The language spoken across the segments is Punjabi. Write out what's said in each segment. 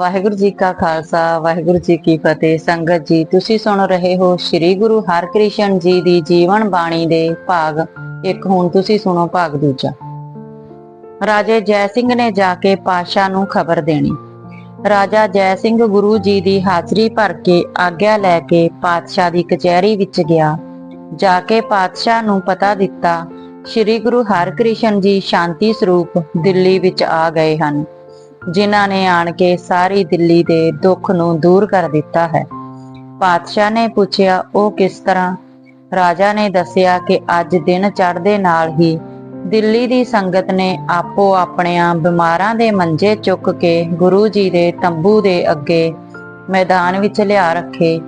ਵਾਹਿਗੁਰੂ ਜੀ ਕਾ ਖਾਲਸਾ, ਵਾਹਿਗੁਰੂ ਜੀ ਕੀ ਫਤਿਹ। ਸੰਗਤ ਜੀ, ਤੁਸੀਂ ਸੁਣ ਰਹੇ ਹੋ ਸ੍ਰੀ ਗੁਰੂ ਹਰਕ੍ਰਿਸ਼ਨ ਜੀ ਦੀ ਜੀਵਨ ਬਾਣੀ ਦੇ ਭਾਗ। ਇੱਕ ਹੁਣ ਤੁਸੀਂ ਸੁਣੋ ਭਾਗ ਦੂਜਾ। ਰਾਜੇ ਜੈ ਸਿੰਘ ਨੇ ਜਾ ਕੇ ਪਾਸ਼ਾ ਨੂੰ ਖਬਰ ਦੇਣੀ। ਰਾਜਾ ਜੈ ਸਿੰਘ ਗੁਰੂ ਜੀ ਦੀ ਹਾਜ਼ਰੀ ਭਰ ਕੇ ਆਗਿਆ ਲੈ ਕੇ ਪਾਤਸ਼ਾਹ ਦੀ ਕਚਹਿਰੀ ਵਿੱਚ ਗਿਆ। ਜਾ ਕੇ ਪਾਤਸ਼ਾਹ ਨੂੰ ਪਤਾ ਦਿੱਤਾ, ਸ੍ਰੀ ਗੁਰੂ ਹਰਕ੍ਰਿਸ਼ਨ ਜੀ ਸ਼ਾਂਤੀ ਸਰੂਪ ਦਿੱਲੀ ਵਿੱਚ ਆ ਗਏ ਹਨ। ਜਿਨ੍ਹਾਂ ਨੇ ਆਣ ਕੇ ਸਾਰੀ ਦਿੱਲੀ ਦੇ ਦੁੱਖ ਨੂੰ ਦੂਰ ਕਰ ਦਿੱਤਾ ਹੈ। ਪਾਤਸ਼ਾਹ ਨੇ ਪੁੱਛਿਆ, ਉਹ ਕਿਸ ਤਰ੍ਹਾਂ? ਰਾਜਾ ਨੇ ਦੱਸਿਆ ਕਿ ਅੱਜ ਦਿਨ ਚੜ੍ਹਦੇ ਨਾਲ ਹੀ ਦਿੱਲੀ ਦੀ ਸੰਗਤ ਨੇ ਆਪੋ ਆਪਣਿਆਂ ਬਿਮਾਰਾਂ ਦੇ ਮੰਜੇ ਚੁੱਕ ਕੇ ਗੁਰੂ ਜੀ ਦੇ ਤੰਬੂ ਦੇ ਅੱਗੇ ਮੈਦਾਨ ਵਿੱਚ ਲਿਆ ਰੱਖੇ,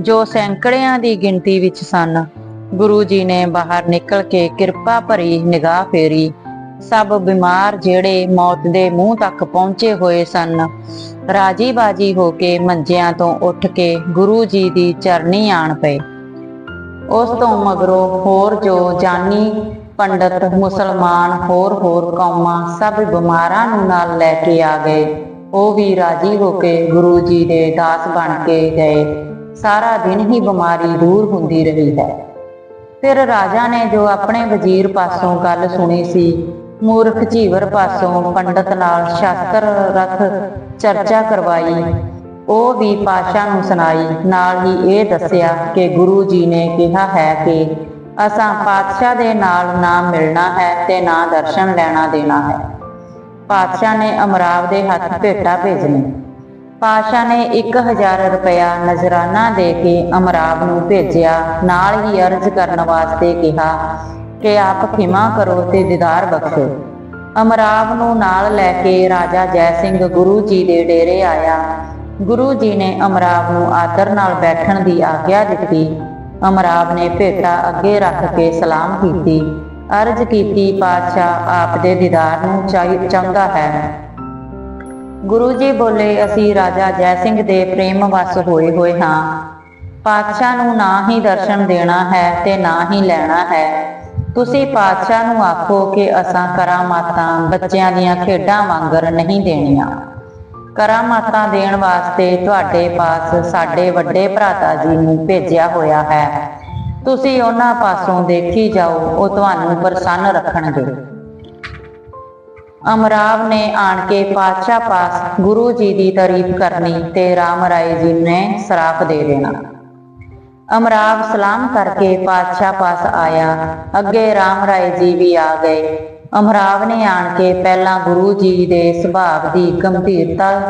ਜੋ ਸੈਂਕੜਿਆਂ ਦੀ ਗਿਣਤੀ ਵਿੱਚ ਸਨ। ਗੁਰੂ ਜੀ ਨੇ ਬਾਹਰ ਨਿਕਲ ਕੇ ਕਿਰਪਾ ਭਰੀ ਨਿਗਾਹ ਫੇਰੀ। ਸਭ ਬਿਮਾਰ ਜਿਹੜੇ ਮੌਤ ਦੇ ਮੂੰਹ ਤੱਕ ਪਹੁੰਚੇ ਹੋਏ ਸਨ। ਰਾਜੀ ਬਾਜੀ ਹੋ ਕੇ ਮੰਜਿਆਂ ਤੋਂ ਉੱਠ ਕੇ ਗੁਰੂ ਜੀ ਦੀ ਚਰਨੀ ਆਣ ਪਏ। ਉਸ ਤੋਂ ਮਗਰੋਂ ਹੋਰ ਜੋ ਜਾਨੀ, ਪੰਡਤ, ਮੁਸਲਮਾਨ ਹੋਰ ਹੋਰ ਕੌਮਾਂ ਸਭ ਬਿਮਾਰਾਂ ਨੂੰ ਨਾਲ ਲੈ ਕੇ ਆ ਗਏ। ਉਹ ਵੀ ਰਾਜੀ ਹੋ ਕੇ ਗੁਰੂ ਜੀ ਦੇ ਦਾਸ ਬਣ ਕੇ ਗਏ। ਸਾਰਾ ਦਿਨ ਹੀ ਬਿਮਾਰੀ ਦੂਰ ਹੁੰਦੀ ਰਹੀ ਹੈ। ਫਿਰ ਰਾਜਾ ਨੇ ਜੋ ਆਪਣੇ ਵਜ਼ੀਰ ਪਾਸੋਂ ਗੱਲ ਸੁਣੀ ਸੀ ਮੂਰਖ ਝੀਵਰ ਪਾਸੋਂ ਪੰਡਤ ਨਾਲ ਸ਼ਾਸਤਰ ਰਥ ਚਰਚਾ ਕਰਵਾਈ। ਉਹ ਵੀ ਪਾਸ਼ਾ ਨੂੰ ਸੁਣਾਈ। ਨਾਲ ਹੀ ਇਹ ਦੱਸਿਆ ਕਿ ਗੁਰੂ ਜੀ ਨੇ ਕਿਹਾ ਹੈ ਕਿ ਅਸਾਂ ਪਾਤਸ਼ਾਹ ਦੇ ਨਾਲ ਨਾ ਮਿਲਣਾ ਹੈ ਤੇ ਨਾ ਦਰਸ਼ਨ ਲੈਣਾ ਦੇਣਾ ਹੈ। ਪਾਤਸ਼ਾਹ ਨੇ ਅਮਰਾਵ ਦੇ ਹੱਥ ਭੇਟਾ ਭੇਜਣੀ। ਪਾਸ਼ਾ ਨੇ 1000 ਰੁਪਇਆ ਨਜ਼ਰਾਨਾ ਦੇ ਕੇ ਅਮਰਾਵ ਨੂੰ ਭੇਜਿਆ। ਨਾਲ ਹੀ ਅਰਜ਼ ਕਰਨ ਵਾਸਤੇ ਕਿਹਾ ਕਿ ਆਪ ਖਿਮਾ ਕਰੋ ਤੇ ਦੀਦਾਰ ਬਖਸ਼ੋ। ਅਮਰਾਵ ਨੂੰ ਨਾਲ ਲੈ ਕੇ ਰਾਜਾ ਜੈ ਸਿੰਘ ਗੁਰੂ ਜੀ ਦੇ ਡੇਰੇ ਆਇਆ। ਗੁਰੂ ਜੀ ਨੇ ਅਮਰਾਵ ਨੂੰ ਆਦਰ ਨਾਲ ਬੈਠਣ ਦੀ ਆਗਿਆ ਦਿੱਤੀ। ਅਮਰਾਵ ਨੇ ਭੇਟਾ ਅੱਗੇ ਰੱਖ ਕੇ ਸਲਾਮ ਕੀਤੀ। ਅਰਜ਼ ਕੀਤੀ, ਪਾਤਸ਼ਾਹ, ਆਪ ਦੇ ਦੀਦਾਰ ਨੂੰ ਚਾਹੀ- ਚਾਹੁੰਦਾ ਹੈ। ਗੁਰੂ ਜੀ ਬੋਲੇ, ਅਸੀਂ ਰਾਜਾ ਜੈ ਸਿੰਘ ਦੇ ਪ੍ਰੇਮ ਵਸ ਹੋਏ ਹੋਏ ਹਾਂ। ਪਾਤਸ਼ਾਹ ਨੂੰ ਨਾ ਹੀ ਦਰਸ਼ਨ ਦੇਣਾ ਹੈ ਤੇ ਨਾ ਹੀ ਲੈਣਾ ਹੈ। ਤੁਸੀਂ ਪਾਤਸ਼ਾਹ ਨੂੰ ਆਖੋ ਕਿ ਅਸਾਂ ਕਰਾਮਾਤਾਂ ਬੱਚਿਆਂ ਦੀਆਂ ਖੇਡਾਂ ਵਾਂਗਰ ਨਹੀਂ ਦੇਣੀਆਂ। ਕਰਾਮਾਤਾਂ ਦੇਣ ਵਾਸਤੇ ਤੁਹਾਡੇ ਪਾਸ ਸਾਡੇ ਵੱਡੇ ਭਰਾਤਾ ਜੀ ਨੂੰ ਭੇਜਿਆ ਹੋਇਆ ਹੈ। ਤੁਸੀਂ ਉਹਨਾਂ ਪਾਸੋਂ ਦੇਖੀ ਜਾਓ, ਉਹ ਤੁਹਾਨੂੰ ਪ੍ਰਸੰਨ ਰੱਖਣਗੇ। ਅਮਰਾਵ ਨੇ ਆਣ ਕੇ ਪਾਤਸ਼ਾਹ ਪਾਸ ਗੁਰੂ ਜੀ ਦੀ ਤਾਰੀਫ ਕਰਨੀ ਤੇ ਰਾਮ ਰਾਏ ਜੀ ਨੇ ਸਰਾਪ ਦੇ ਦੇਣਾ। ਅਮਰਾਵ ਸਲਾਮ ਕਰਕੇ ਪਾਤਸ਼ਾਹ ਪਾਸ ਆਇਆ। ਅੱਗੇ ਰਾਮ ਰਾਏ ਜੀ ਵੀ ਆ ਗਏ। ਅਮਰਾਵ ਨੇ ਆਣ ਕੇ ਪਹਿਲਾਂ ਗੁਰੂ ਜੀ ਦੇ ਸੁਭਾਅ ਦੀ ਗੰਭੀਰਤਾ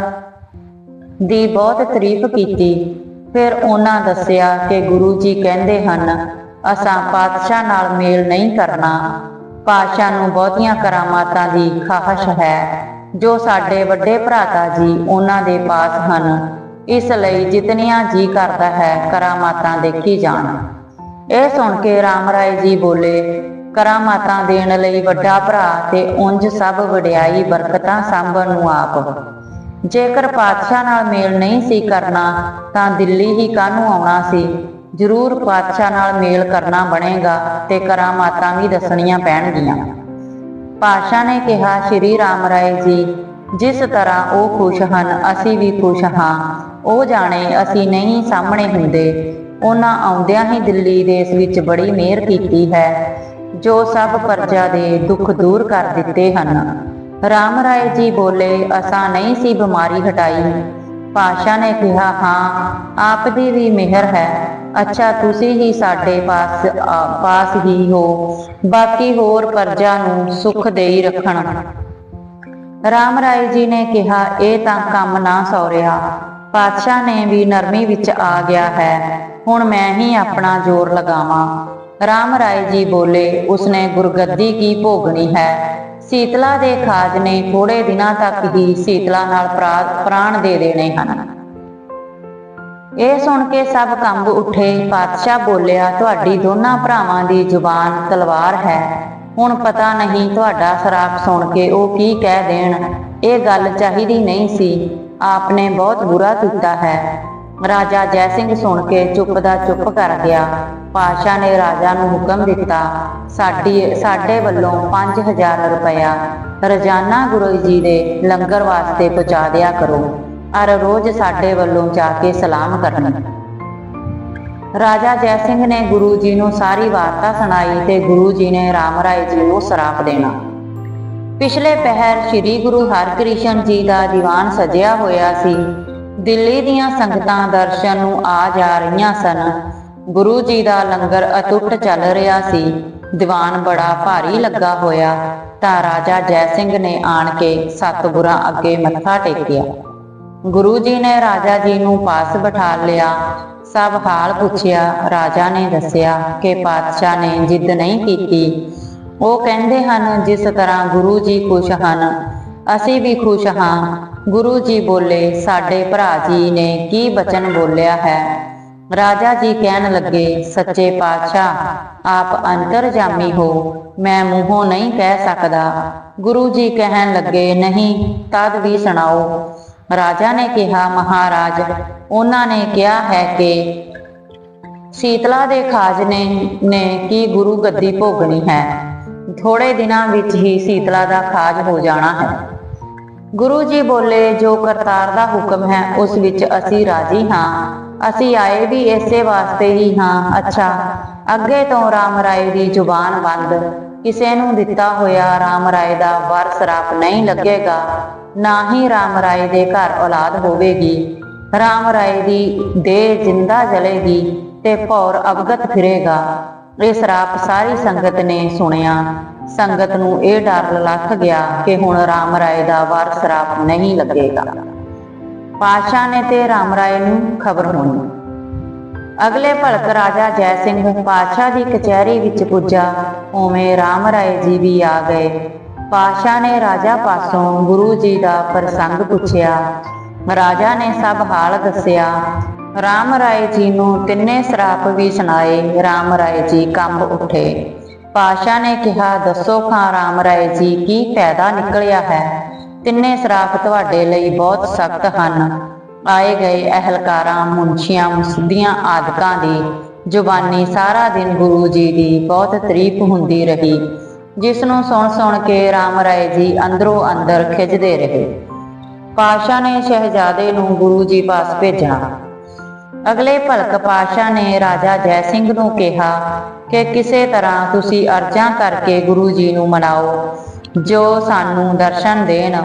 ਦੀ ਬਹੁਤ ਤਾਰੀਫ ਕੀਤੀ। ਫਿਰ ਉਹਨਾਂ ਦੱਸਿਆ ਕਿ ਗੁਰੂ ਜੀ ਕਹਿੰਦੇ ਹਨ, ਅਸਾਂ ਪਾਤਸ਼ਾਹ ਨਾਲ ਮੇਲ ਨਹੀਂ ਕਰਨਾ। ਪਾਤਸ਼ਾਹ ਨੂੰ ਬਹੁਤੀਆਂ ਕਰਾਮਾਤਾਂ ਦੀ ਖਾਹਸ਼ ਹੈ। ਜੋ ਸਾਡੇ ਵੱਡੇ ਭਰਾਤਾ ਜੀ ਉਹਨਾਂ ਦੇ ਪਾਸ ਹਨ ਇਸ ਲਈ ਜਿਤਨੀਆਂ ਜੀ ਕਰਦਾ ਹੈ ਕਰਾਮਾਤਾਂ ਦੇਖੀ ਜਾਣ। ਇਹ ਸੁਣ ਕੇ ਰਾਮ ਰਾਏ ਜੀ ਬੋਲੇ, ਕਰਾਮਾਤਾਂ ਦੇਣ ਲਈ ਵੱਡਾ ਭਰਾ ਤੇ ਉਂਝ ਸਭ ਵਡਿਆਈ ਬਰਕਤਾਂ ਸੰਭਣ ਨੂੰ ਆਪ। ਜੇਕਰ ਪਾਤਸ਼ਾਹ ਨਾਲ ਮੇਲ ਨਹੀਂ ਸੀ ਕਰਨਾ, ਤਾਂ ਦਿੱਲੀ ਹੀ ਕਾਹਨੂੰ ਆਉਣਾ ਸੀ? ਜ਼ਰੂਰ ਪਾਤਸ਼ਾਹ ਨਾਲ ਮੇਲ ਕਰਨਾ ਬਣੇਗਾ ਤੇ ਕਰਾਮਾਤਾਂ ਵੀ ਦੱਸਣੀਆਂ ਪੈਣਗੀਆਂ। ਪਾਤਸ਼ਾਹ ਨੇ ਕਿਹਾ, ਸ਼੍ਰੀ ਰਾਮ ਰਾਏ ਜੀ ਜਿਸ ਤਰ੍ਹਾਂ ਉਹ ਖੁਸ਼ ਹਨ, ਅਸੀਂ ਵੀ ਖੁਸ਼ ਹਾਂ। ਉਹ ਜਾਣੇ, ਅਸੀਂ ਨਹੀਂ ਸਾਹਮਣੇ ਹੁੰਦੇ। ਉਹਨਾਂ ਆਉਂਦਿਆਂ ਹੀ ਦਿੱਲੀ ਦੇਸ਼ ਵਿੱਚ ਬੜੀ ਮਿਹਰ ਕੀਤੀ ਹੈ, ਜੋ ਸਭ ਪਰਜਾ ਦੇ ਦੁੱਖ ਦੂਰ ਕਰ ਦਿੱਤੇ ਹਨ। ਰਾਮ ਰਾਏ ਜੀ ਬੋਲੇ, ਅਸਾਂ ਨਹੀਂ ਸੀ ਬਿਮਾਰੀ ਹਟਾਈ। ਪਾਸ਼ਾ ਨੇ ਕਿਹਾ, ਹਾਂ, ਆਪ ਦੀ ਵੀ ਮਿਹਰ ਹੈ। ਅੱਛਾ, ਤੁਸੀਂ ਹੀ ਸਾਡੇ ਪਾਸ ਪਾਸ ਹੀ ਹੋ। ਬਾਕੀ ਹੋਰ ਪਰਜਾ ਨੂੰ ਸੁਖ ਦੇਈ ਰੱਖਣ। ਰਾਮ ਰਾਏ ਜੀ ਨੇ ਕਿਹਾ, ਇਹ ਤਾਂ ਕੰਮ ਨਾ ਸੌਰਿਆ। ਪਾਤਸ਼ਾਹ ਨੇ ਵੀ ਨਰਮੀ ਵਿੱਚ ਆ ਗਿਆ ਹੈ। ਹੁਣ ਮੈਂ ਹੀ ਆਪਣਾ ਜ਼ੋਰ ਲਗਾਵਾਂ। ਰਾਮ ਰਾਏ ਜੀ ਬੋਲੇ, ਉਸਨੇ ਗੁਰਗੱਦੀ ਕੀ ਭੋਗਣੀ ਹੈ? ਸੀਤਲਾ ਦੇ ਖਾਜ ਨੇ ਥੋੜੇ ਦਿਨਾਂ ਤੱਕ ਹੀ ਸੀਤਲਾ ਨਾਲ ਪ੍ਰਾ- ਪ੍ਰਾਣ ਦੇ ਦੇਣੇ ਹਨ। ਇਹ ਸੁਣ ਕੇ ਸਭ ਕੰਬ ਉੱਠੇ। ਪਾਤਸ਼ਾਹ ਬੋਲਿਆ, ਤੁਹਾਡੀ ਦੋਨਾਂ ਭਰਾਵਾਂ ਦੀ ਜ਼ੁਬਾਨ ਤਲਵਾਰ ਹੈ। ਹੁਣ ਪਤਾ ਨਹੀਂ ਤੁਹਾਡਾ ਸ਼ਰਾਪ ਸੁਣ ਕੇ ਉਹ ਕੀ ਕਹਿ ਦੇਣ। ਇਹ ਗੱਲ ਚਾਹੀਦੀ ਨਹੀਂ ਸੀ। ਆਪਨੇ ਬਹੁਤ ਬੁਰਾ ਕੀਤਾ ਹੈ। ਰਾਜਾ ਜੈ ਸਿੰਘ ਸੁਣ ਕੇ ਚੁੱਪ ਦਾ ਚੁੱਪ ਕਰ ਗਿਆ। ਪਾਸ਼ਾ ਨੇ ਰਾਜਾ ਨੂੰ ਹੁਕਮ ਦਿੱਤਾ, ਸਾਡੀ, ਸਾਡੇ ਵੱਲੋਂ 5000 ਰੁਪਇਆ ਰੋਜ਼ਾਨਾ ਗੁਰੂ ਜੀ ਦੇ ਲੰਗਰ ਵਾਸਤੇ ਪਹੁੰਚਾ ਦਿਆ ਕਰੋ। ਅਰ ਰੋਜ਼ ਸਾਡੇ ਵੱਲੋਂ ਜਾ ਕੇ ਸਲਾਮ ਕਰਨੀ। ਰਾਜਾ ਜੈ ਸਿੰਘ ਨੇ ਗੁਰੂ ਜੀ ਨੂੰ ਸਾਰੀ ਵਾਰਤਾ ਸੁਣਾਈ ਤੇ ਗੁਰੂ ਜੀ ਨੇ ਰਾਮ ਰਾਏ ਜੀ ਨੂੰ ਸਰਾਪ ਦੇਣਾ। ਪਿਛਲੇ ਪਹਿਰ ਸ੍ਰੀ ਗੁਰੂ ਹਰਕ੍ਰਿਸ਼ਨ ਜੀ ਦਾ ਦੀਵਾਨ ਸਜਿਆ ਹੋਇਆ ਸੀ। ਦਿੱਲੀ ਦੀਆਂ ਸੰਗਤਾਂ ਦਰਸ਼ਨ ਨੂੰ ਆ ਜਾ ਰਹੀਆਂ ਸਨ। ਗੁਰੂ ਜੀ ਦਾ ਲੰਗਰ ਅਟੁੱਟ ਚੱਲ ਰਿਹਾ ਸੀ। ਦੀਵਾਨ ਬੜਾ ਭਾਰੀ ਲੱਗਾ ਹੋਇਆ, ਤਾਂ ਰਾਜਾ ਜੈ ਸਿੰਘ ਨੇ ਆਣ ਕੇ ਸਤਿਗੁਰਾਂ ਅੱਗੇ ਮੱਥਾ ਟੇਕਿਆ। ਗੁਰੂ ਜੀ ਨੇ ਰਾਜਾ ਜੀ ਨੂੰ ਪਾਸ ਬਿਠਾ ਲਿਆ। ਸਭ ਹਾਲ ਪੁੱਛਿਆ। ਰਾਜਾ ਨੇ ਦੱਸਿਆ ਕਿ ਪਾਤਸ਼ਾਹ ਨੇ ਜਿੱਦ ਨਹੀਂ ਕੀਤੀ। ਉਹ ਕਹਿੰਦੇ ਹਨ, ਜਿਸ ਤਰ੍ਹਾਂ ਗੁਰੂ ਜੀ ਖੁਸ਼ ਹਨ, ਅਸੀਂ ਵੀ ਖੁਸ਼ ਹਾਂ। ਗੁਰੂ ਜੀ ਬੋਲੇ, ਸਾਡੇ ਭਰਾ ਜੀ ਨੇ ਕੀ ਬਚਨ ਬੋਲਿਆ ਹੈ? ਰਾਜਾ ਜੀ ਕਹਿਣ ਲੱਗੇ, ਸੱਚੇ ਪਾਤਸ਼ਾਹ, ਆਪ ਅੰਤਰਜਾਮੀ ਹੋ, ਮੈਂ ਮੂੰਹੋਂ ਨਹੀਂ ਕਹਿ ਸਕਦਾ। ਗੁਰੂ ਜੀ ਕਹਿਣ ਲੱਗੇ, ਨਹੀਂ, ਤਦ ਵੀ ਸੁਣਾਓ। ਰਾਜਾ ਨੇ ਕਿਹਾ, ਮਹਾਰਾਜ, ਉਹਨਾਂ ਨੇ ਕਿਹਾ ਹੈ ਕਿ ਸੀਤਲਾ ਦੇ ਖਾਜਨੇ ਨੇ ਕੀ ਗੁਰੂ ਗੱਦੀ ਭੋਗਣੀ ਹੈ। ਥੋੜੇ ਦਿਨਾਂ ਵਿੱਚ ਹੀ ਸੀਤਲਾ ਦਾ ਖਾਜ ਹੋ ਜਾਣਾ ਹੈ। ਗੁਰੂ ਜੀ ਬੋਲੇ, ਜੋ ਕਰਤਾਰ ਦਾ ਹੁਕਮ ਹੈ, ਉਸ ਵਿੱਚ ਅਸੀਂ ਰਾਜੀ ਹਾਂ। ਅਸੀਂ ਆਏ ਵੀ ਇਸੇ ਵਾਸਤੇ ਹੀ ਹਾਂ। ਅੱਛਾ, ਅੱਗੇ ਤੋਂ ਰਾਮ ਰਾਏ ਦੀ ਜ਼ੁਬਾਨ ਬੰਦ। ਕਿਸੇ ਨੂੰ ਦਿੱਤਾ ਹੋਇਆ ਰਾਮ ਰਾਏ ਦਾ ਵਰ ਸਰਾਪ ਨਹੀਂ ਲੱਗੇਗਾ, ਨਾ ਹੀ ਰਾਮ ਰਾਏ ਦੇ ਘਰ ਔਲਾਦ ਹੋਵੇਗੀ। ਰਾਮ ਰਾਏ ਦੀ ਦੇਹ ਜਿੰਦਾ ਜਲੇਗੀ ਤੇ ਭੌਰ ਅਵਗਤ ਫਿਰੇਗਾ। ਇਹ ਸਰਾਪ ਸਾਰੀ ਸੰਗਤ ਨੇ ਸੁਣਿਆ। ਸੰਗਤ ਨੂੰ ਇਹ ਡਰ ਲੱਥ ਗਿਆ ਕਿ ਹੁਣ ਰਾਮ ਰਾਏ ਦਾ ਵਾਰ ਸਰਾਪ ਨਹੀਂ ਲੱਗੇਗਾ। ਪਾਸ਼ਾ ਨੇ ਤੇ ਰਾਮ ਰਾਏ ਨੂੰ ਖਬਰ ਹੋਣੀ। ਅਗਲੇ ਭਲਕ ਰਾਜਾ ਜੈ ਸਿੰਘ ਪਾਸ਼ਾ ਦੀ ਕਚਹਿਰੀ ਵਿੱਚ ਪੁੱਜਾ। ਉਵੇਂ ਰਾਮ ਰਾਏ ਜੀ ਵੀ ਆ ਗਏ। ਪਾਸ਼ਾ ਨੇ ਰਾਜਾ ਪਾਸੋਂ ਗੁਰੂ ਜੀ ਦਾ ਪ੍ਰਸੰਗ ਪੁੱਛਿਆ। ਰਾਜਾ ਨੇ ਸਭ ਹਾਲ ਦੱਸਿਆ। ਰਾਮ ਰਾਏ ਜੀ ਨੂੰ ਤਿੰਨੇ ਸਰਾਪ ਵੀ ਸੁਣਾਏ। ਰਾਮ ਰਾਏ ਜੀ ਕੰਬ ਉੱਠੇ। ਪਾਸ਼ਾ ਨੇ ਕਿਹਾ, ਦੱਸੋ ਖਾਂ ਰਾਮ ਰਾਏ ਜੀ, ਕੀ ਫਾਇਦਾ ਨਿਕਲਿਆ ਹੈ? ਤਿੰਨੇ ਸਰਾਪ ਤੁਹਾਡੇ ਲਈ ਬਹੁਤ ਸਖਤ ਹਨ। ਆਏ ਗਏ ਅਹਲਕਾਰਾਂ ਮੁੰਸ਼ੀਆਂ ਮੁਸਦੀਆਂ ਆਦਿਕਾਂ ਦੀ ਜ਼ੁਬਾਨੀ ਸਾਰਾ ਦਿਨ ਗੁਰੂ ਜੀ ਦੀ ਬਹੁਤ ਤਾਰੀਫ ਹੁੰਦੀ ਰਹੀ, ਜਿਸ ਨੂੰ ਸੁਣ ਸੁਣ ਕੇ ਰਾਮ ਰਾਏ ਜੀ ਅੰਦਰੋਂ ਅੰਦਰ ਖਿੱਚਦੇ ਰਹੇ। ਪਾਸ਼ਾ ਨੇ ਸ਼ਹਿਜ਼ਾਦੇ ਨੂੰ ਗੁਰੂ ਜੀ ਪਾਸ ਭੇਜਣਾ ਅਗਲੇ ਭਲਕ ਪਾਸ਼ਾ ਨੇ ਰਾਜਾ ਜੈ ਸਿੰਘ ਨੂੰ ਕਿਹਾ ਕਿ ਕਿਸੇ ਤਰ੍ਹਾਂ ਤੁਸੀਂ ਅਰਜ਼ਾਂ ਕਰਕੇ ਗੁਰੂ ਜੀ ਨੂੰ ਮਨਾਓ, ਜੋ ਸਾਨੂੰ ਦਰਸ਼ਨ ਦੇਣ।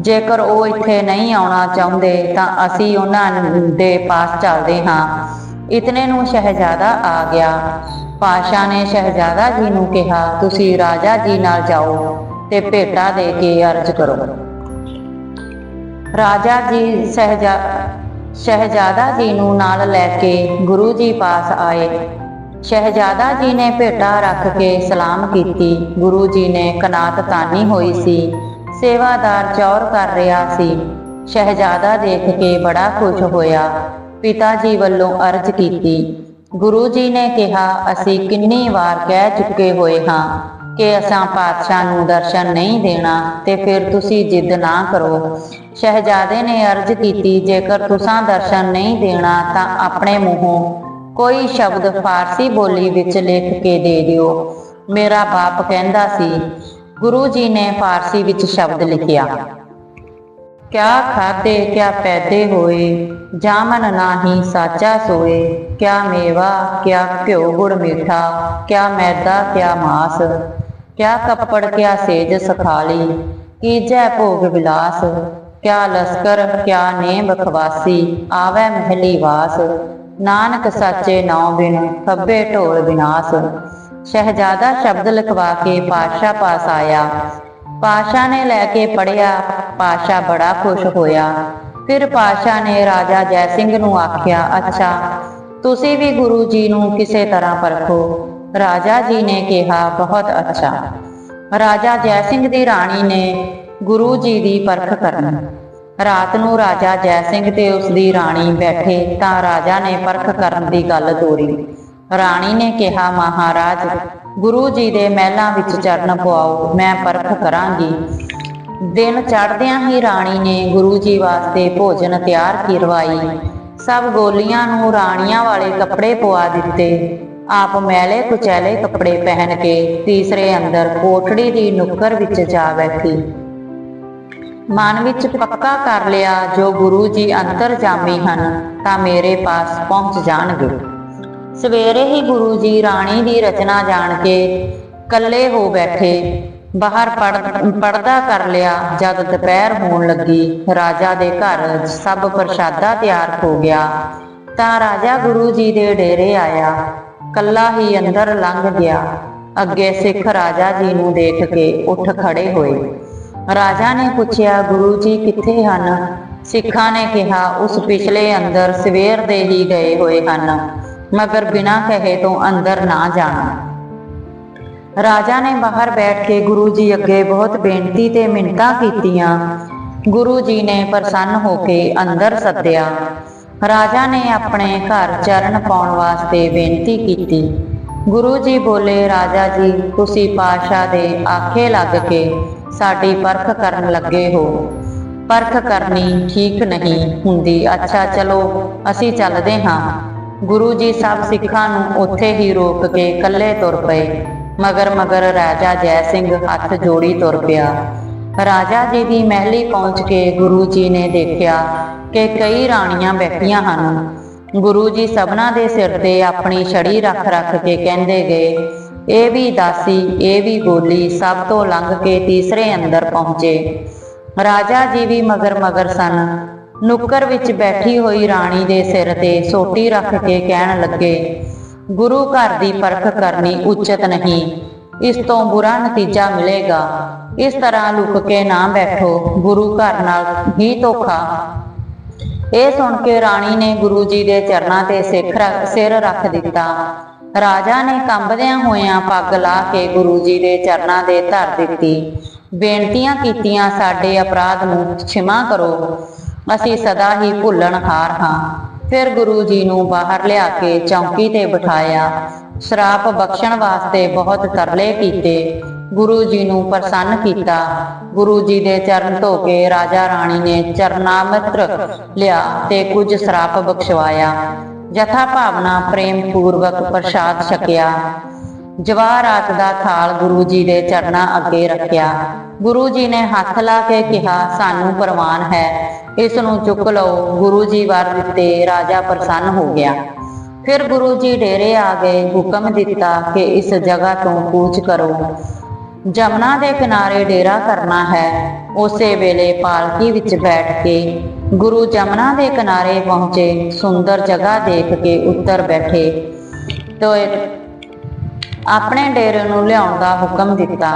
ਜੇਕਰ ਉਹ ਇੱਥੇ ਨਹੀਂ ਆਉਣਾ ਚਾਹੁੰਦੇ, ਤਾਂ ਅਸੀਂ ਉਹਨਾਂ ਦੇ ਪਾਸ ਚੱਲਦੇ ਹਾਂ। ਇਤਨੇ ਨੂੰ ਸ਼ਹਿਜ਼ਾਦਾ ਆ ਗਿਆ। ਪਾਸ਼ਾ ਨੇ ਸ਼ਹਿਜ਼ਾਦਾ ਜੀ ਨੂੰ ਕਿਹਾ, ਤੁਸੀਂ ਰਾਜਾ ਜੀ ਨਾਲ ਜਾਓ ਤੇ ਭੇਟਾ ਦੇ ਕੇ ਅਰਜ਼ ਕਰੋ। ਰਾਜਾ ਜੀ ਸਹਿਜਾ, ਸ਼ਹਿਜ਼ਾਦਾ ਜੀ ਨੂੰ ਨਾਲ ਲੈ ਕੇ ਗੁਰੂ ਜੀ ਪਾਸ ਆਏ। ਸ਼ਹਿਜ਼ਾਦਾ ਜੀ ਨੇ ਭੇਟਾ ਰੱਖ ਕੇ ਸਲਾਮ ਕੀਤੀ। ਗੁਰੂ ਜੀ ਨੇ ਕਨਾਤ ਤਾਨੀ ਹੋਈ ਸੀ। ਸੇਵਾਦਾਰ ਚੌਰ ਕਰ ਰਿਹਾ ਸੀ। ਸ਼ਹਿਜ਼ਾਦਾ ਦੇਖ ਕੇ ਬੜਾ ਖੁਸ਼ ਹੋਇਆ। ਪਿਤਾ ਜੀ ਵੱਲੋਂ ਅਰਜ਼ ਕੀਤੀ। ਗੁਰੂ ਜੀ ਨੇ ਕਿਹਾ, ਅਸੀਂ ਕਿੰਨੀ ਵਾਰ ਕਹਿ ਚੁੱਕੇ ਹੋਏ ਹਾਂ ਕਿ ਅਸਾਂ ਪਾਤਸ਼ਾਹ ਨੂੰ ਦਰਸ਼ਨ ਨਹੀਂ ਦੇਣਾ ਤੇ ਫਿਰ ਤੁਸੀਂ ਜਿੱਦ ਨਾ ਕਰੋ। ਸ਼ਹਿਜ਼ਾਦੇ ਨੇ ਅਰਜ਼ ਕੀਤੀ, ਜੇਕਰ ਤੁਸੀਂ ਦਰਸ਼ਨ ਨਹੀਂ ਦੇਣਾ ਤਾਂ ਆਪਣੇ ਮੂੰਹੋਂ ਕੋਈ ਸ਼ਬਦ ਫਾਰਸੀ ਬੋਲੀ ਵਿੱਚ ਲਿਖ ਕੇ ਦੇ ਦਿਓ। ਮੇਰਾ ਬਾਪ ਕਹਿੰਦਾ ਸੀ ਗੁਰੂ ਜੀ ਨੇ ਫਾਰਸੀ ਵਿੱਚ ਸ਼ਬਦ ਲਿਖਿਆ, ਕਿਆ ਖਾਤੇ ਕਿਆ ਪੈਦੇ ਹੋਏ, ਜਾਮਨ ਨਾਹੀ ਸਾਚਾ ਸੋਏ, ਕਿਆ ਮੇਵਾ, ਕਿਆ ਘਿਓ ਗੁੜ ਮੀਠਾ, ਕਿਆ ਮੈਦਾ, ਕਿਆ ਮਾਸ, ਕਿਆ ਕੱਪੜ, ਕਿਆ ਸੇਜ ਸਖਾਲੀ ਕੀਜੈ ਭੋਗ ਵਿਲਾਸ, ਕਿਆ ਲਸਕਰ, ਕਿਆ ਨੇ ਬਖਵਾਸੀ, ਆਵੈ ਮਹਿਲੀ ਵਾਸ, ਨਾਨਕ ਸਾਚੇ ਨਾਉ ਬਿਨ, ਖੱਬੇ ਢੋਲ ਵਿਨਾਸ਼ ਸ਼ਹਿਜ਼ਾਦਾ ਸ਼ਬਦ ਲਿਖਵਾ ਕੇ ਪਾਸ਼ਾ ਪਾਸ ਆਇਆ। ਪਾਸ਼ਾ ਨੇ ਲੈ ਕੇ ਪੜਿਆ ਪਾਸ਼ਾ ਬੜਾ ਖੁਸ਼ ਹੋਇਆ। ਫਿਰ ਪਾਸ਼ਾ ਨੇ ਰਾਜਾ ਜੈ ਸਿੰਘ ਨੂੰ ਆਖਿਆ, ਅੱਛਾ, ਤੁਸੀਂ ਵੀ ਗੁਰੂ ਜੀ ਨੂੰ ਕਿਸੇ ਤਰ੍ਹਾਂ ਪਰਖੋ। ਰਾਜਾ ਜੀ ਨੇ ਕਿਹਾ, ਬਹੁਤ ਅੱਛਾ। ਰਾਜਾ ਜੈ ਸਿੰਘ ਦੀ ਰਾਣੀ ਨੇ ਗੁਰੂ ਜੀ ਦੀ ਪਰਖ ਕਰਨ। ਰਾਤ ਨੂੰ ਰਾਜਾ ਜੈ ਸਿੰਘ ਤੇ ਉਸ ਦੀ ਰਾਣੀ ਬੈਠੇ ਤਾਂ ਰਾਜਾ ਨੇ ਪਰਖ ਕਰਨ ਦੀ ਗੱਲ ਤੋਰੀ। ਰਾਣੀ ਨੇ ਕਿਹਾ, ਮਹਾਰਾਜ, ਗੁਰੂ ਜੀ ਦੇ ਮਹਿਲਾਂ ਵਿੱਚ ਚਰਨ ਪਵਾਓ, ਮੈਂ ਪਰਖ ਕਰਾਂਗੀ। ਦਿਨ ਚੜਦਿਆਂ ਹੀ ਰਾਣੀ ਨੇ ਗੁਰੂ ਜੀ ਵਾਸਤੇ ਭੋਜਨ ਤਿਆਰ ਕਰਵਾਈ। ਸਭ ਗੋਲੀਆਂ ਨੂੰ ਰਾਣੀਆਂ ਵਾਲੇ ਕੱਪੜੇ ਪਵਾ ਦਿੱਤੇ। ਆਪ ਮੈਲੇ ਕੁਚੈਲੇ ਕੱਪੜੇ ਪਹਿਨ ਕੇ ਤੀਸਰੇ ਅੰਦਰ ਕੋਠੜੀ ਦੀ ਨੁੱਕਰ ਵਿੱਚ ਜਾ ਬੈਠੀ। ਮਨ ਵਿੱਚ ਪੱਕਾ ਕਰ ਲਿਆ, ਜੋ ਗੁਰੂ ਜੀ ਅੰਤਰ ਜਾਮੀ ਹਨ, ਤਾਂ ਮੇਰੇ ਪਾਸ ਪਹੁੰਚ ਜਾਣਗੇ। ਸਵੇਰੇ ਹੀ ਗੁਰੂ ਜੀ ਰਾਣੀ ਦੀ ਰਚਨਾ ਜਾਣ ਕੇ ਕੱਲੇ ਹੋ ਬੈਠੇ, ਬਾਹਰ ਪੜਦਾ ਕਰ ਲਿਆ, ਜਦ ਦੁਪਹਿਰ ਹੋਣ ਲੱਗੀ, ਰਾਜਾ ਦੇ ਘਰ ਸਭ ਪ੍ਰਸ਼ਾਦਾ ਤਿਆਰ ਹੋ ਗਿਆ। ਤਾਂ ਰਾਜਾ ਗੁਰੂ ਜੀ ਦੇ ਡੇਰੇ ਆਇਆ ਕੱਲਾ ਹੀ ਅੰਦਰ ਲੰਘ ਗਿਆ। ਅੱਗੇ ਸਿੱਖ ਰਾਜਾ ਜੀ ਨੂੰ ਦੇਖ ਕੇ ਉੱਠ ਖੜੇ ਹੋਏ। ਰਾਜਾ ਨੇ ਪੁੱਛਿਆ, ਗੁਰੂ ਜੀ ਕਿੱਥੇ ਹਨ? ਸਿੱਖਾਂ ਨੇ ਕਿਹਾ, ਉਸ ਪਿਛਲੇ ਅੰਦਰ ਸਵੇਰ ਦੇ ਹੀ ਗਏ ਹੋਏ ਹਨ। ਮਗਰ ਬਿਨਾਂ ਕਹੇ ਤੋਂ ਅੰਦਰ ਨਾ ਜਾਣਾ। ਰਾਜਾ ਨੇ ਬਾਹਰ ਬੈਠ ਕੇ ਗੁਰੂ ਜੀ ਅੱਗੇ ਬਹੁਤ ਬੇਨਤੀ ਤੇ ਮਿੰਨਤਾਂ ਕੀਤੀਆਂ। ਗੁਰੂ ਜੀ ਨੇ ਪ੍ਰਸੰਨ ਹੋ ਕੇ ਅੰਦਰ ਸੱਦਿਆ। ਰਾਜਾ ਨੇ ਆਪਣੇ ਘਰ ਚਰਨ ਪਾਉਣ ਵਾਸਤੇ ਬੇਨਤੀ ਕੀਤੀ। ਗੁਰੂ ਜੀ ਬੋਲੇ, ਰਾਜਾ ਜੀ, ਤੁਸੀਂ ਪਾਸ਼ਾ ਦੇ ਆਖੇ ਲੱਗ ਕੇ ਸਾਡੀ ਪਰਖ ਕਰਨ ਲੱਗੇ ਹੋ। ਪਰਖ ਕਰਨੀ ਠੀਕ ਨਹੀਂ ਹੁੰਦੀ। ਅੱਛਾ, ਚਲੋ, ਅਸੀਂ ਚੱਲਦੇ ਹਾਂ। ਗੁਰੂ ਜੀ ਸਭ ਸਿੱਖਾਂ ਨੂੰ ਉੱਥੇ ਹੀ ਰੋਕ ਕੇ ਇਕੱਲੇ ਤੁਰ ਪਏ। ਮਗਰ ਮਗਰ ਰਾਜਾ ਜੈ ਸਿੰਘ ਹੱਥ ਜੋੜੀ ਤੁਰ ਪਿਆ। ਰਾਜਾ ਜੀ ਦੀ ਮਹਿਲੀ ਪਹੁੰਚ ਕੇ ਗੁਰੂ ਜੀ ਨੇ ਦੇਖਿਆ ਕਿ ਕਈ ਰਾਣੀਆਂ ਬੈਠੀਆਂ ਹਨ। ਗੁਰੂ ਜੀ ਸਭਨਾ ਦੇ ਸਿਰ ਤੇ ਆਪਣੀ ਛੜੀ ਰੱਖ ਰੱਖ ਕੇ ਕਹਿੰਦੇ ਗਏ, ਇਹ ਵੀ ਦਾਸੀ, ਇਹ ਵੀ ਗੋਲੀ ਸਭ ਤੋਂ ਲੰਘ ਕੇ ਤੀਸਰੇ ਅੰਦਰ ਪਹੁੰਚੇ। ਰਾਜਾ ਜੀ ਵੀ ਮਗਰ ਮਗਰ ਸਨ। ਨੁੱਕਰ ਵਿੱਚ ਬੈਠੀ ਹੋਈ ਰਾਣੀ ਦੇ ਸਿਰ ਤੇ ਸੋਟੀ ਰੱਖ ਕੇ ਕਹਿਣ ਲੱਗੇ, ਗੁਰੂ ਘਰ ਦੀ ਪਰਖ ਕਰਨੀ ਉਚਿਤ ਨਹੀਂ। ਇਸ ਤੋਂ ਬੁਰਾ ਨਤੀਜਾ ਮਿਲੇਗਾ। ਇਸ ਤਰ੍ਹਾਂ ਲੁਕ ਕੇ ਨਾ ਬੈਠੋ। ਗੁਰੂ ਘਰ ਨਾਲ ਹੀ ਧੋਖਾ। ਇਹ ਸੁਣ ਕੇ ਰਾਣੀ ਨੇ ਗੁਰੂ ਜੀ ਦੇ ਚਰਨਾਂ ਤੇ ਸਿੱਖ ਸਿਰ ਰੱਖ ਦਿੱਤਾ। ਰਾਜਾ ਨੇ ਕੰਬਦਿਆਂ ਹੋਇਆਂ ਪੱਗ ਲਾ ਕੇ ਗੁਰੂ ਜੀ ਦੇ ਚਰਨਾਂ ਦੇ ਧਰ ਦਿੱਤੀ। ਬੇਨਤੀਆਂ ਕੀਤੀਆਂ, ਸਾਡੇ ਅਪਰਾਧ ਨੂੰ ਖਿਮਾ ਕਰੋ। ਅਸੀਂ ਸਦਾ ਹੀ ਭੁੱਲਣਹਾਰ ਹਾਂ ਫਿਰ ਗੁਰੂ ਜੀ ਨੂੰ ਬਾਹਰ ਲਿਆ ਕੇ ਚੌਂਕੀ ਤੇ ਬਿਠਾਇਆ। ਸ਼ਰਾਪ ਬਖਸ਼ਣ ਵਾਸਤੇ ਬਹੁਤ ਤਰਲੇ ਕੀਤੇ। ਗੁਰੂ ਜੀ ਨੂੰ ਪ੍ਰਸੰਨ ਕੀਤਾ। ਗੁਰੂ ਜੀ ਦੇ ਚਰਨ ਧੋ ਕੇ ਰਾਜਾ ਰਾਣੀ ਨੇ ਚਰਨਾਮਿਤਰ ਲਿਆ ਤੇ ਕੁਝ ਸ਼ਰਾਪ ਬਖਸ਼ਵਾਇਆ। ਜਥਾ ਭਾਵਨਾ ਪ੍ਰੇਮ ਪੂਰਵਕ ਪ੍ਰਸ਼ਾਦ ਛਕਿਆ। ਜਵਾਹਰਾਤ ਦਾ ਥਾਲ ਗੁਰੂ ਜੀ ਦੇ ਚਰਨਾਂ ਅੱਗੇ ਰੱਖਿਆ। ਗੁਰੂ ਜੀ ਨੇ ਹੱਥ ਲਾ ਕੇ ਕਿਹਾ, ਸਾਨੂੰ ਪ੍ਰਵਾਨ ਹੈ। ਇਸ ਨੂੰ ਚੁੱਕ ਲਓ। ਗੁਰੂ ਜੀ ਵਰ ਦਿੱਤੇ, ਰਾਜਾ ਪ੍ਰਸੰਨ ਹੋ ਗਿਆ। ਫਿਰ ਗੁਰੂ ਜੀ ਡੇਰੇ ਆ ਗਏ। ਹੁਕਮ ਦਿੱਤਾ ਕਿ ਇਸ ਜਗ੍ਹਾ ਤੋਂ ਕੂਚ ਕਰੋ। ਜਮਨਾ ਦੇ ਕਿਨਾਰੇ ਡੇਰਾ ਕਰਨਾ ਹੈ। ਉਸੇ ਵੇਲੇ ਪਾਲਕੀ ਵਿੱਚ ਬੈਠ ਕੇ ਗੁਰੂ ਜਮਨਾ ਦੇ ਕਿਨਾਰੇ ਪਹੁੰਚੇ। ਸੁੰਦਰ ਜਗ੍ਹਾ ਦੇਖ ਕੇ ਉੱਤਰ ਬੈਠੇ। ਤੋਏ ਆਪਣੇ ਡੇਰੇ ਨੂੰ ਲਿਆਉਣ ਦਾ ਹੁਕਮ ਦਿੱਤਾ।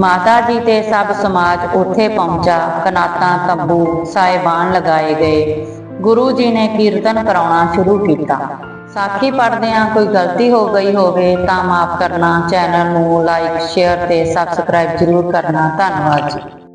ਮਾਤਾ ਜੀ ਤੇ ਸਭ ਸਮਾਜ ਉੱਥੇ ਪਹੁੰਚਾ। ਕਨਾਤਾਂ, ਤੰਬੂ ਸਾਹਿਬਾਨ ਲਗਾਏ ਗਏ। ਗੁਰੂ ਜੀ ਨੇ ਕੀਰਤਨ ਕਰਾਉਣਾ ਸ਼ੁਰੂ ਕੀਤਾ। ਸਾਖੀ ਪੜ੍ਹਦਿਆਂ ਕੋਈ ਗਲਤੀ ਹੋ ਗਈ ਹੋਵੇ ਤਾਂ ਮਾਫ ਕਰਨਾ, ਚੈਨਲ ਨੂੰ ਲਾਈਕ ਸ਼ੇਅਰ ਤੇ ਸਬਸਕ੍ਰਾਈਬ ਜ਼ਰੂਰ ਕਰਨਾ। ਧੰਨਵਾਦ ਜੀ।